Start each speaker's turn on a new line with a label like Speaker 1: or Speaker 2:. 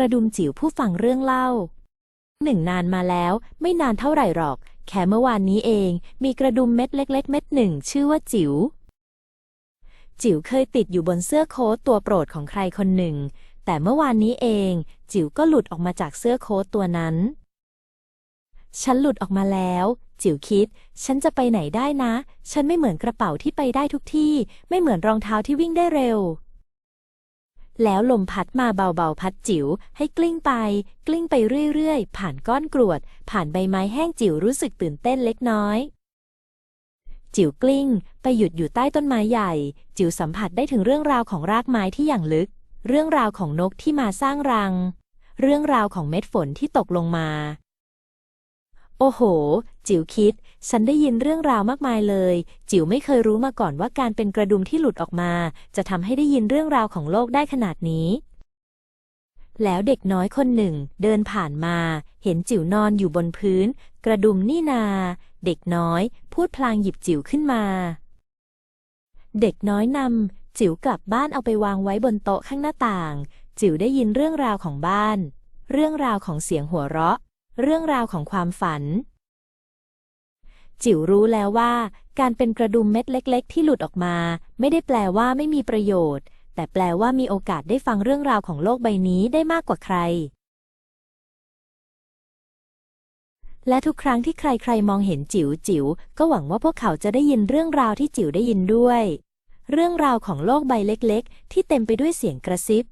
Speaker 1: กระดุมจิ๋วผู้ฟังเรื่องเล่า หนึ่งนานมาแล้วไม่นานเท่าไหร่หรอก แค่เมื่อวานนี้เองมีกระดุมเม็ดเล็ก ๆ เม็ดหนึ่งชื่อว่าจิ๋ว จิ๋วเคยติดอยู่บนเสื้อโค้ทตัวโปรดของใครคนหนึ่ง แต่เมื่อวานนี้เอง จิ๋วก็หลุดออกมาจากเสื้อโค้ทตัวนั้น ฉันหลุดออกมาแล้ว จิ๋วคิด ฉันจะไปไหนได้นะ ฉันไม่เหมือนกระเป๋าที่ไปได้ทุกที่ ไม่เหมือนรองเท้าที่วิ่งได้เร็ว แล้วลมพัดมาเบาๆพัดจิ๋วให้กลิ้งไป กลิ้งไปเรื่อยๆ ผ่านก้อนกรวด ผ่านใบไม้แห้งจิ๋วรู้สึกตื่นเต้นเล็กน้อย จิ๋วกลิ้ง ไปหยุดอยู่ใต้ต้นไม้ใหญ่ จิ๋วสัมผัสได้ถึงเรื่องราวของรากไม้ที่อย่างลึก เรื่องราวของนกที่มาสร้างรัง เรื่องราวของเม็ดฝนที่ตกลงมา โอ้โห จิ๋วคิด ฉันได้ยินเรื่องราวมากมายเลย จิ๋วไม่เคยรู้มาก่อนว่าการเป็นกระดุมที่หลุดออกมา จะทำให้ได้ยินเรื่องราวของโลกได้ขนาดนี้ แล้วเด็กน้อยคนหนึ่ง เดินผ่านมา เห็นจิ๋วนอนอยู่บนพื้น กระดุมนี่นา เด็กน้อย พูดพลางหยิบจิ๋วขึ้นมา เด็กน้อยนำจิ๋วกลับบ้านเอาไปวางไว้บนโต๊ะข้างหน้าต่าง จิ๋วได้ยินเรื่องราวของบ้าน เรื่องราวของเสียงหัวเราะ เรื่องราวของความฝัน จิ๋วรู้แล้วว่า การเป็นกระดุมเม็ดเล็ก ๆ ที่หลุดออกมา ไม่ได้แปลว่าไม่มีประโยชน์ แต่แปลว่ามีโอกาสได้ฟังเรื่องราวของโลกใบนี้ได้มากกว่าใคร และทุกครั้งที่ใครๆมองเห็นจิ๋วจิ๋วก็หวังว่าพวกเขาจะได้ยินเรื่องราวที่จิ๋วได้ยินด้วย เรื่องราวของโลกใบเล็ก ๆ ที่เต็มไปด้วยเสียงกระซิบ